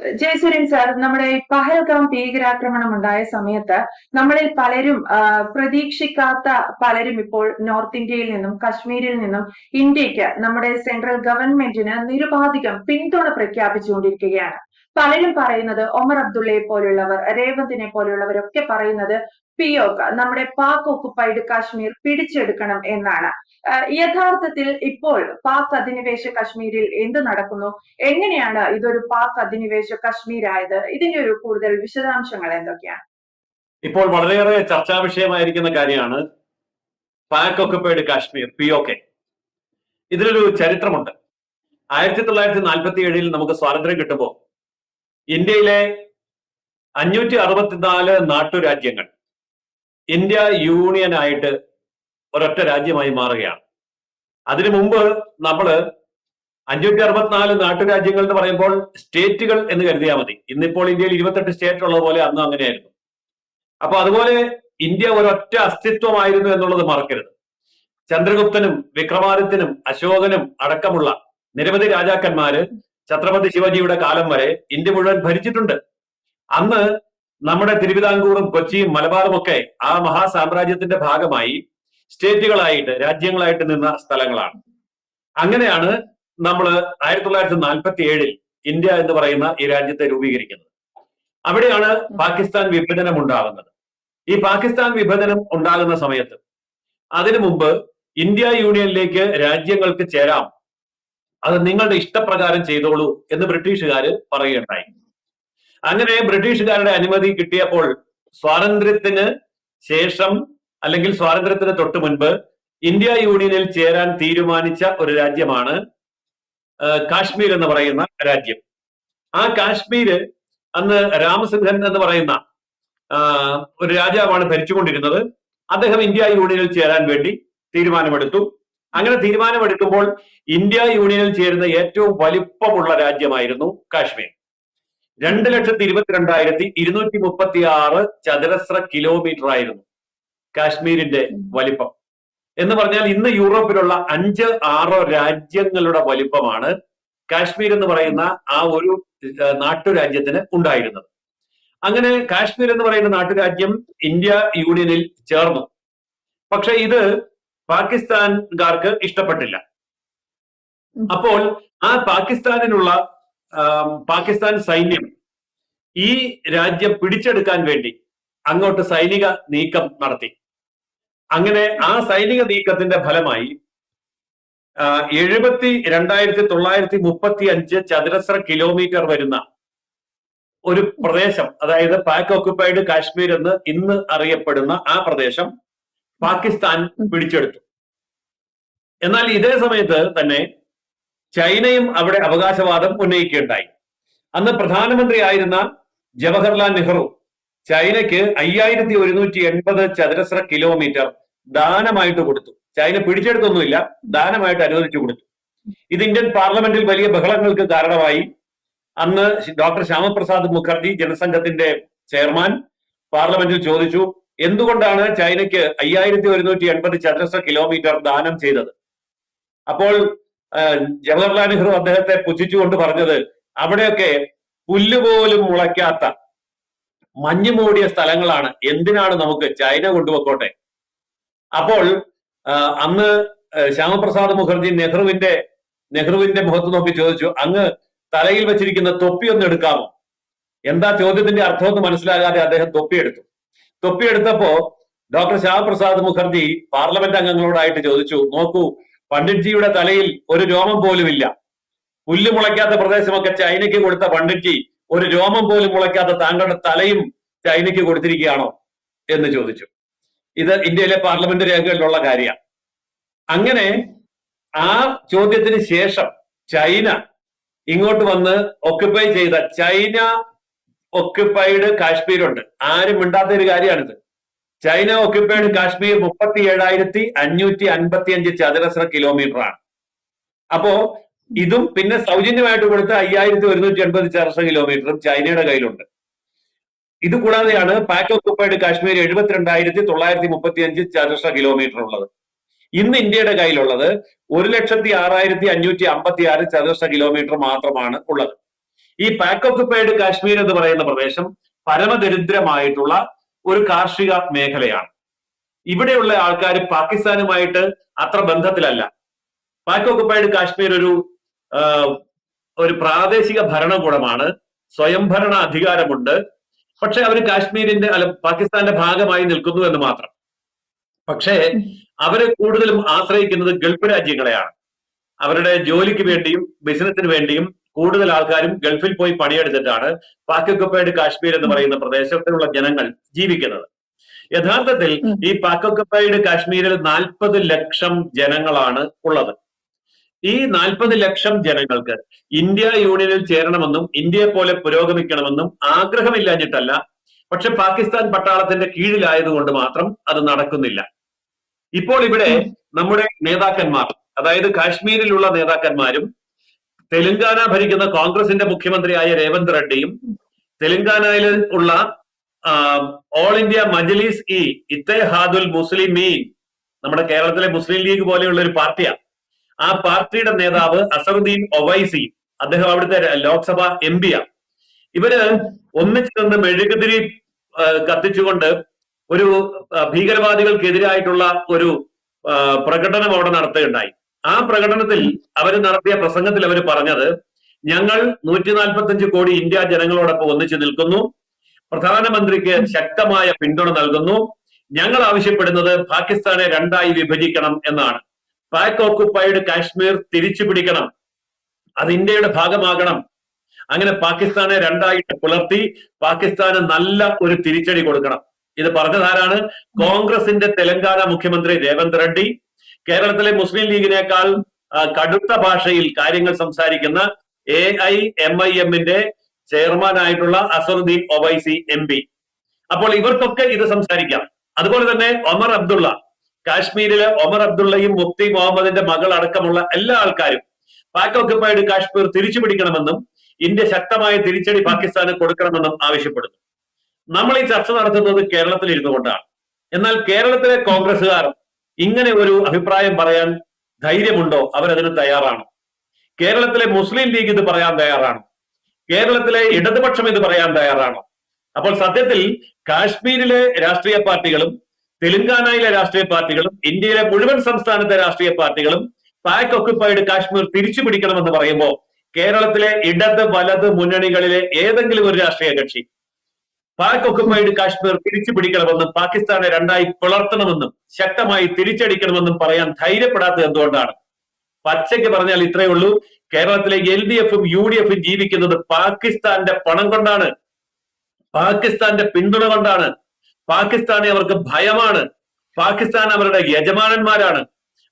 Jayasuran sir നമ്മുടെ ഈ പഹൽഗാം ഭീകരാക്രമണം ഉണ്ടായ സമയത്ത് നമ്മളിൽ പലരും പ്രതീക്ഷിക്കാത്ത പലരും ഇപ്പോൾ നോർത്ത് ഇന്ത്യയിൽ നിന്നും കശ്മീരിൽ നിന്നും ഇന്ത്യയ്ക്ക് നമ്മുടെ സെൻട്രൽ ഗവൺമെന്റിന് നിരുപാധികം പിന്തുണ പ്രഖ്യാപിച്ചുകൊണ്ടിരിക്കുകയാണ്. പലരും പറയുന്നത് ഒമർ അബ്ദുള്ളയെ പോലുള്ളവർ രേവന്തിനെ പോലുള്ളവരൊക്കെ പറയുന്നത് പിയോക്ക് നമ്മുടെ പാക് ഒക്കുപ്പൈഡ് കാശ്മീർ പിടിച്ചെടുക്കണം എന്നാണ്. യഥാർത്ഥത്തിൽ ഇപ്പോൾ പാക് അധിനിവേശ കശ്മീരിൽ എന്ത് നടക്കുന്നു? എങ്ങനെയാണ് ഇതൊരു പാക് അധിനിവേശ കശ്മീർ ആയത് ഇതിന്റെ ഒരു കൂടുതൽ വിശദാംശങ്ങൾ എന്തൊക്കെയാണ്? ഇപ്പോൾ വളരെയേറെ ചർച്ചാ വിഷയമായിരിക്കുന്ന കാര്യമാണ് Pak occupied Kashmir P O K ഇതിലൊരു ചരിത്രമുണ്ട്. ആയിരത്തി തൊള്ളായിരത്തി നാൽപ്പത്തി ഏഴിൽ നമുക്ക് സ്വാതന്ത്ര്യം കിട്ടുമ്പോൾ ഇന്ത്യയിലെ അഞ്ഞൂറ്റി അറുപത്തിനാല് നാട്ടുരാജ്യങ്ങൾ ഇന്ത്യ യൂണിയനായിട്ട് ഒരൊറ്റ രാജ്യമായി മാറുകയാണ്. അതിനു മുമ്പ് നമ്മൾ അഞ്ഞൂറ്റി അറുപത്തിനാല് നാട്ടുരാജ്യങ്ങൾ എന്ന് പറയുമ്പോൾ സ്റ്റേറ്റുകൾ എന്ന് കരുതിയാൽ മതി. ഇന്നിപ്പോൾ ഇന്ത്യയിൽ ഇരുപത്തെട്ട് സ്റ്റേറ്റ് ഉള്ളത് പോലെ അന്ന് അങ്ങനെയായിരുന്നു. അപ്പൊ അതുപോലെ ഇന്ത്യ ഒരൊറ്റ അസ്തിത്വമായിരുന്നു എന്നുള്ളത് മറക്കരുത്. ചന്ദ്രഗുപ്തനും വിക്രമാദിത്യനും അശോകനും അടക്കമുള്ള നിരവധി രാജാക്കന്മാര് ഛത്രപതി ശിവജിയുടെ കാലം വരെ ഇന്ത്യ മുഴുവൻ ഭരിച്ചിട്ടുണ്ട്. അന്ന് നമ്മുടെ തിരുവിതാംകൂറും കൊച്ചിയും മലബാറും ഒക്കെ ആ മഹാസാമ്രാജ്യത്തിന്റെ ഭാഗമായി സ്റ്റേറ്റുകളായിട്ട് രാജ്യങ്ങളായിട്ട് നിന്ന സ്ഥലങ്ങളാണ്. അങ്ങനെയാണ് നമ്മൾ ആയിരത്തി തൊള്ളായിരത്തി നാൽപ്പത്തി ഏഴിൽ ഇന്ത്യ എന്ന് പറയുന്ന ഈ രാജ്യത്തെ രൂപീകരിക്കുന്നത്. അവിടെയാണ് പാകിസ്ഥാൻ വിഭജനം ഉണ്ടാകുന്നത്. ഈ പാകിസ്ഥാൻ വിഭജനം ഉണ്ടാകുന്ന സമയത്ത് അതിനു മുമ്പ് ഇന്ത്യ യൂണിയനിലേക്ക് രാജ്യങ്ങൾക്ക് ചേരാം. അത് നിങ്ങളുടെ ഇഷ്ടപ്രകാരം ചെയ്തോളൂ എന്ന് ബ്രിട്ടീഷുകാർ പറയുകയുണ്ടായി. അങ്ങനെ ബ്രിട്ടീഷുകാരുടെ അനുമതി കിട്ടിയപ്പോൾ സ്വാതന്ത്ര്യത്തിന് ശേഷം അല്ലെങ്കിൽ സ്വാതന്ത്ര്യത്തിന് തൊട്ട് മുൻപ് ഇന്ത്യ യൂണിയനിൽ ചേരാൻ തീരുമാനിച്ച ഒരു രാജ്യമാണ് കാശ്മീർ എന്ന് പറയുന്ന രാജ്യം. ആ കാശ്മീർ അന്ന് രാമസിംഹൻ എന്ന് പറയുന്ന ഒരു രാജാവാണ് ഭരിച്ചുകൊണ്ടിരുന്നത്. അദ്ദേഹം ഇന്ത്യ യൂണിയനിൽ ചേരാൻ വേണ്ടി തീരുമാനമെടുത്തു. അങ്ങനെ തീരുമാനമെടുക്കുമ്പോൾ ഇന്ത്യ യൂണിയനിൽ ചേരുന്ന ഏറ്റവും വലിപ്പമുള്ള രാജ്യമായിരുന്നു കാശ്മീർ. രണ്ട് ലക്ഷത്തി ഇരുപത്തിരണ്ടായിരത്തി ഇരുന്നൂറ്റി മുപ്പത്തി ആറ് ചതുരശ്ര കിലോമീറ്റർ ആയിരുന്നു കാശ്മീരിന്റെ വലിപ്പം. എന്ന് പറഞ്ഞാൽ ഇന്ന് യൂറോപ്പിലുള്ള അഞ്ച് ആറോ രാജ്യങ്ങളുടെ വലിപ്പമാണ് കാശ്മീർ എന്ന് പറയുന്ന ആ ഒരു നാട്ടുരാജ്യത്തിന് ഉണ്ടായിരുന്നത്. അങ്ങനെ കാശ്മീർ എന്ന് പറയുന്ന നാട്ടുരാജ്യം ഇന്ത്യ യൂണിയനിൽ ചേർന്നു. പക്ഷെ ഇത് പാകിസ്ഥാൻകാർക്ക് ഇഷ്ടപ്പെട്ടില്ല. അപ്പോൾ ആ പാകിസ്ഥാനിനുള്ള പാകിസ്ഥാൻ സൈന്യം ഈ രാജ്യം പിടിച്ചെടുക്കാൻ വേണ്ടി അങ്ങോട്ട് സൈനിക നീക്കം നടത്തി. അങ്ങനെ ആ സൈനിക നീക്കത്തിന്റെ ഫലമായി എഴുപത്തി രണ്ടായിരത്തി തൊള്ളായിരത്തി മുപ്പത്തി അഞ്ച് ചതുരശ്ര കിലോമീറ്റർ വരുന്ന ഒരു പ്രദേശം അതായത് പാക് ഓക്കുപ്പൈഡ് കാശ്മീർ എന്ന് ഇന്ന് അറിയപ്പെടുന്ന ആ പ്രദേശം പാകിസ്ഥാൻ പിടിച്ചെടുത്തു. എന്നാൽ ഇതേ സമയത്ത് തന്നെ ചൈനയും അവിടെ അവകാശവാദം ഉന്നയിക്കുകയുണ്ടായി. അന്ന് പ്രധാനമന്ത്രി ആയിരുന്ന ജവഹർലാൽ നെഹ്റു ചൈനയ്ക്ക് അയ്യായിരത്തി ഒരുന്നൂറ്റി എൺപത് ചതുരശ്ര കിലോമീറ്റർ ദാനമായിട്ട് കൊടുത്തു. ചൈന പിടിച്ചെടുത്തൊന്നുമില്ല ദാനമായിട്ട് അനുവദിച്ചു കൊടുത്തു. ഇത് ഇന്ത്യൻ പാർലമെന്റിൽ വലിയ ബഹളങ്ങൾക്ക് കാരണമായി. അന്ന് ഡോക്ടർ ശ്യാമപ്രസാദ് മുഖർജി ജനസംഘത്തിന്റെ ചെയർമാൻ പാർലമെന്റിൽ ചോദിച്ചു എന്തുകൊണ്ടാണ് ചൈനയ്ക്ക് അയ്യായിരത്തി ഒരുന്നൂറ്റി എൺപത് ചതുരശ്ര കിലോമീറ്റർ ദാനം ചെയ്തത്? അപ്പോൾ ജവഹർലാൽ നെഹ്റു അദ്ദേഹത്തെ പുച്ഛിച്ചുകൊണ്ട് പറഞ്ഞത് അവിടെയൊക്കെ പുല്ലുപോലും മുളയ്ക്കാത്ത മഞ്ഞു മൂടിയ സ്ഥലങ്ങളാണ്. എന്തിനാണ് നമുക്ക് ചൈന കൊണ്ടുപോയിക്കോട്ടെ? അപ്പോൾ അന്ന് ശ്യാമപ്രസാദ് മുഖർജി നെഹ്റുവിന്റെ നെഹ്റുവിന്റെ മുഖത്ത് നോക്കി ചോദിച്ചു അങ്ങ് തലയിൽ വെച്ചിരിക്കുന്ന തൊപ്പി ഒന്ന് എടുക്കാമോ? എന്താ ചോദ്യത്തിന്റെ അർത്ഥമെന്ന് മനസ്സിലാകാതെ അദ്ദേഹം തൊപ്പി എടുത്തു. തൊപ്പി എടുത്തപ്പോ ഡോക്ടർ ശ്യാമപ്രസാദ് മുഖർജി പാർലമെന്റ് അംഗങ്ങളോടായിട്ട് ചോദിച്ചു നോക്കൂ പണ്ഡിറ്റ്ജിയുടെ തലയിൽ ഒരു രോമം പോലും ഇല്ല പുല്ല് മുളയ്ക്കാത്ത പ്രദേശമൊക്കെ ചൈനയ്ക്ക് കൊടുത്ത പണ്ഡിറ്റ്ജി ഒരു രോമം പോലും മുളയ്ക്കാത്ത താങ്കളുടെ തലയും ചൈനയ്ക്ക് കൊടുത്തിരിക്കുകയാണോ എന്ന് ചോദിച്ചു. ഇത് ഇന്ത്യയിലെ പാർലമെന്റ് രേഖകളിലുള്ള കാര്യമാണ് അങ്ങനെ ആ ചോദ്യത്തിന് ശേഷം ചൈന ഇങ്ങോട്ട് വന്ന് ഒക്യുപ്പൈ ചെയ്ത ചൈന ഒക്യുപ്പൈഡ് കാശ്മീരുണ്ട്. ആരും മിണ്ടാത്ത ഒരു കാര്യമാണിത്. ചൈന ഒക്യുപ്പൈഡ് കാശ്മീർ മുപ്പത്തി ഏഴായിരത്തി അഞ്ഞൂറ്റി അൻപത്തി അഞ്ച് ചതുരശ്ര കിലോമീറ്റർ ആണ്. അപ്പോ ഇതും പിന്നെ സൗജന്യമായിട്ട് കൊടുത്ത അയ്യായിരത്തി ഒരുന്നൂറ്റി എൺപത് ചതുരശ്ര കിലോമീറ്ററും ചൈനയുടെ കയ്യിലുണ്ട്. ഇത് കൂടാതെയാണ് പാക്ക് ഒക്യുപ്പൈഡ് കാശ്മീർ എഴുപത്തിരണ്ടായിരത്തി തൊള്ളായിരത്തി മുപ്പത്തി അഞ്ച് ചതുരശ്ര കിലോമീറ്റർ ഉള്ളത്. ഇന്ന് ഇന്ത്യയുടെ കയ്യിലുള്ളത് ഒരു ലക്ഷത്തി ആറായിരത്തി അഞ്ഞൂറ്റി അമ്പത്തി ആറ് ചതുരശ്ര കിലോമീറ്റർ മാത്രമാണ് ഉള്ളത്. ഈ പാക്ക് ഓക്യുപ്പൈഡ് കാശ്മീർ എന്ന് പറയുന്ന പ്രദേശം പരമദരിദ്രമായിട്ടുള്ള ഒരു കാർഷിക മേഖലയാണ്. ഇവിടെയുള്ള ആൾക്കാർ പാകിസ്ഥാനുമായിട്ട് അത്ര ബന്ധത്തിലല്ല. പാക് ഓക്കുപ്പൈഡ് കാശ്മീർ ഒരു ഒരു പ്രാദേശിക ഭരണകൂടമാണ്. സ്വയംഭരണ അധികാരമുണ്ട്. പക്ഷെ അവർ കാശ്മീരിന്റെ അല്ല പാകിസ്ഥാന്റെ ഭാഗമായി നിൽക്കുന്നു എന്ന് മാത്രം. പക്ഷേ അവരെ കൂടുതലും ആശ്രയിക്കുന്നത് ഗൾഫ് രാജ്യങ്ങളെയാണ്. അവരുടെ ജോലിക്ക് വേണ്ടിയും ബിസിനസിന് വേണ്ടിയും കൂടുതൽ ആൾക്കാരും ഗൾഫിൽ പോയി പണിയെടുത്തിട്ടാണ് പാക് ഒക്കുപ്പൈഡ് കാശ്മീർ എന്ന് പറയുന്ന പ്രദേശത്തിലുള്ള ജനങ്ങൾ ജീവിക്കുന്നത്. യഥാർത്ഥത്തിൽ ഈ പാക് ഒക്കുപ്പൈഡ് കാശ്മീരിൽ നാൽപ്പത് ലക്ഷം ജനങ്ങളാണ് ഉള്ളത്. ഈ നാൽപ്പത് ലക്ഷം ജനങ്ങൾക്ക് ഇന്ത്യ യൂണിയനിൽ ചേരണമെന്നും ഇന്ത്യയെ പോലെ പുരോഗമിക്കണമെന്നും ആഗ്രഹമില്ലാഞ്ഞിട്ടല്ല പക്ഷെ പാകിസ്ഥാൻ പട്ടാളത്തിന്റെ കീഴിലായതുകൊണ്ട് മാത്രം അത് നടക്കുന്നില്ല. ഇപ്പോൾ ഇവിടെ നമ്മുടെ നേതാക്കന്മാർ അതായത് കാശ്മീരിലുള്ള നേതാക്കന്മാരും തെലങ്കാന ഭരിക്കുന്ന കോൺഗ്രസിന്റെ മുഖ്യമന്ത്രിയായ രേവന്ത് റെഡ്ഡിയും തെലങ്കാനയിൽ ഉള്ള ഓൾ ഇന്ത്യ മജ്ലിസ് ഇ ഇത്തേഹാദുൽ മുസ്ലിം മുസ്ലിമീൻ നമ്മുടെ കേരളത്തിലെ മുസ്ലിം ലീഗ് പോലെയുള്ള ഒരു പാർട്ടിയാണ്. ആ പാർട്ടിയുടെ നേതാവ് അസറുദ്ദീൻ ഒവൈസി അദ്ദേഹം അവിടുത്തെ ലോക്സഭ എം പിയാണ്. ഇവർ ഒന്നിച്ചു നിന്ന് മെഴുകുതിരി കത്തിച്ചുകൊണ്ട് ഒരു ഭീകരവാദികൾക്കെതിരായിട്ടുള്ള ഒരു പ്രകടനം അവിടെ നടത്തുകയുണ്ടായി. ആ പ്രകടനത്തിൽ അവർ നടത്തിയ പ്രസംഗത്തിൽ അവർ പറഞ്ഞത് ഞങ്ങൾ നൂറ്റി നാൽപ്പത്തഞ്ച് കോടി ഇന്ത്യ ജനങ്ങളോടൊപ്പം ഒന്നിച്ചു നിൽക്കുന്നു. പ്രധാനമന്ത്രിക്ക് ശക്തമായ പിന്തുണ നൽകുന്നു. ഞങ്ങൾ ആവശ്യപ്പെടുന്നത് പാകിസ്ഥാനെ രണ്ടായി വിഭജിക്കണം എന്നാണ്. പാക് ഓക്കുപ്പൈഡ് കാശ്മീർ തിരിച്ചു പിടിക്കണം. അത് ഇന്ത്യയുടെ ഭാഗമാകണം. അങ്ങനെ പാകിസ്ഥാനെ രണ്ടായിട്ട് പുലർത്തി പാകിസ്ഥാന് നല്ല ഒരു തിരിച്ചടി കൊടുക്കണം. ഇത് പറഞ്ഞതാരാണ്? കോൺഗ്രസിന്റെ തെലങ്കാന മുഖ്യമന്ത്രി രേവന്ത് റെഡ്ഡി. കേരളത്തിലെ മുസ്ലിം ലീഗിനേക്കാൾ കടുത്ത ഭാഷയിൽ കാര്യങ്ങൾ സംസാരിക്കുന്ന എ ഐ എം ഐ എമ്മിന്റെ ചെയർമാനായിട്ടുള്ള അസറുദ്ദീൻ ഒവൈസി എം പി. അപ്പോൾ ഇവർക്കൊക്കെ ഇത് സംസാരിക്കാം. അതുപോലെ തന്നെ ഒമർ അബ്ദുള്ള കാശ്മീരിലെ ഒമർ അബ്ദുള്ളയും മുഫ്തി മുഹമ്മദിന്റെ മകൾ അടക്കമുള്ള എല്ലാ ആൾക്കാരും പാക് ഓക്കുപ്പൈഡ് കാശ്മീർ തിരിച്ചു പിടിക്കണമെന്നും ഇന്ത്യ ശക്തമായ തിരിച്ചടി പാകിസ്ഥാന് കൊടുക്കണമെന്നും ആവശ്യപ്പെടുന്നു. നമ്മൾ ഈ ചർച്ച നടത്തുന്നത് കേരളത്തിൽ ഇരുന്നു കൊണ്ടാണ് എന്നാൽ കേരളത്തിലെ കോൺഗ്രസുകാർ ഇങ്ങനെ ഒരു അഭിപ്രായം പറയാൻ ധൈര്യമുണ്ടോ? അവരതിന് തയ്യാറാണ്. കേരളത്തിലെ മുസ്ലിം ലീഗ് ഇത് പറയാൻ തയ്യാറാണ്. കേരളത്തിലെ ഇടതുപക്ഷം ഇത് പറയാൻ തയ്യാറാണോ. അപ്പോൾ സത്യത്തിൽ കാശ്മീരിലെ രാഷ്ട്രീയ പാർട്ടികളും തെലങ്കാനയിലെ രാഷ്ട്രീയ പാർട്ടികളും ഇന്ത്യയിലെ മുഴുവൻ സംസ്ഥാനത്തെ രാഷ്ട്രീയ പാർട്ടികളും പാക് ഒക്യുപ്പൈഡ് കാശ്മീർ തിരിച്ചു പിടിക്കണമെന്ന് പറയുമ്പോൾ കേരളത്തിലെ ഇടത് വലത് മുന്നണികളിലെ ഏതെങ്കിലും ഒരു രാഷ്ട്രീയ കക്ഷി പാക് ഒക്കുപൈഡ് കാശ്മീർ തിരിച്ചു പിടിക്കണമെന്നും പാകിസ്ഥാനെ രണ്ടായി പിളർത്തണമെന്നും ശക്തമായി തിരിച്ചടിക്കണമെന്നും പറയാൻ ധൈര്യപ്പെടാത്തത് എന്തുകൊണ്ടാണ്? പച്ചയ്ക്ക് പറഞ്ഞാൽ ഇത്രയേ ഉള്ളൂ. കേരളത്തിലെ എൽ ഡി എഫും യു ഡി എഫും ജീവിക്കുന്നത് പാകിസ്ഥാന്റെ പണം കൊണ്ടാണ്. പാകിസ്ഥാന്റെ പിന്തുണ കൊണ്ടാണ്. പാകിസ്ഥാനെ അവർക്ക് ഭയമാണ്. പാകിസ്ഥാൻ അവരുടെ യജമാനന്മാരാണ്.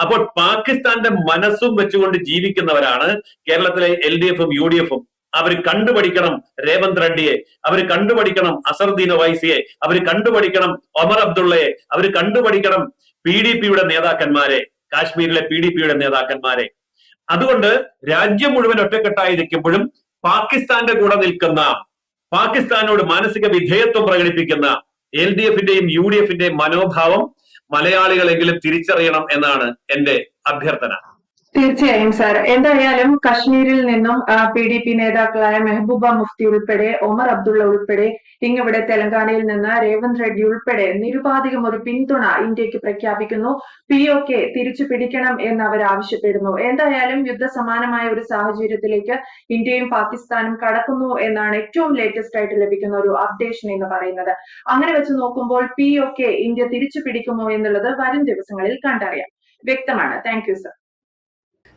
അപ്പോൾ പാകിസ്ഥാന്റെ മനസ്സും വെച്ചുകൊണ്ട് ജീവിക്കുന്നവരാണ് കേരളത്തിലെ എൽ ഡി എഫും യു ഡി എഫും. അവർ കണ്ടുപഠിക്കണം രേവന്ത് റെഡ്ഡിയെ അവർ കണ്ടുപഠിക്കണം അസർദീൻ ഒവൈസിയെ അവർ കണ്ടുപഠിക്കണം ഒമർ അബ്ദുള്ളയെ അവർ കണ്ടുപഠിക്കണം പി ഡി പിയുടെ നേതാക്കന്മാരെ കാശ്മീരിലെ പി ഡി പിയുടെ നേതാക്കന്മാരെ. അതുകൊണ്ട് രാജ്യം മുഴുവൻ ഒറ്റക്കെട്ടായിരിക്കുമ്പോഴും പാകിസ്ഥാന്റെ കൂടെ നിൽക്കുന്ന പാകിസ്ഥാനോട് മാനസിക വിധേയത്വം പ്രകടിപ്പിക്കുന്ന എൽ ഡി എഫിന്റെയും യു ഡി എഫിന്റെയും മനോഭാവം മലയാളികളെങ്കിലും തിരിച്ചറിയണം എന്നാണ് എന്റെ അഭ്യർത്ഥന. തീർച്ചയായും സാർ. എന്തായാലും കശ്മീരിൽ നിന്നും പി ഡി പി നേതാക്കളായ മെഹബൂബ മുഫ്തി ഉൾപ്പെടെ ഒമർ അബ്ദുള്ള ഉൾപ്പെടെ ഇങ്ങിവിടെ തെലങ്കാനയിൽ നിന്ന് രേവന്ത് റെഡ്ഡി ഉൾപ്പെടെ നിരുപാധികം ഒരു പിന്തുണ ഇന്ത്യയ്ക്ക് പ്രഖ്യാപിക്കുന്നു. പി ഒ കെ തിരിച്ചു പിടിക്കണം എന്ന് അവർ ആവശ്യപ്പെടുന്നു. എന്തായാലും യുദ്ധസമാനമായ ഒരു സാഹചര്യത്തിലേക്ക് ഇന്ത്യയും പാകിസ്ഥാനും കടക്കുന്നു എന്നാണ് ഏറ്റവും ലേറ്റസ്റ്റ് ആയിട്ട് ലഭിക്കുന്ന ഒരു അപ്ഡേഷൻ എന്ന് പറയുന്നത്. അങ്ങനെ വെച്ച് നോക്കുമ്പോൾ പി ഒ കെ ഇന്ത്യ തിരിച്ചു പിടിക്കുമോ എന്നുള്ളത് വരും ദിവസങ്ങളിൽ കണ്ടറിയാം. വ്യക്തമാണ്. Thank you sir.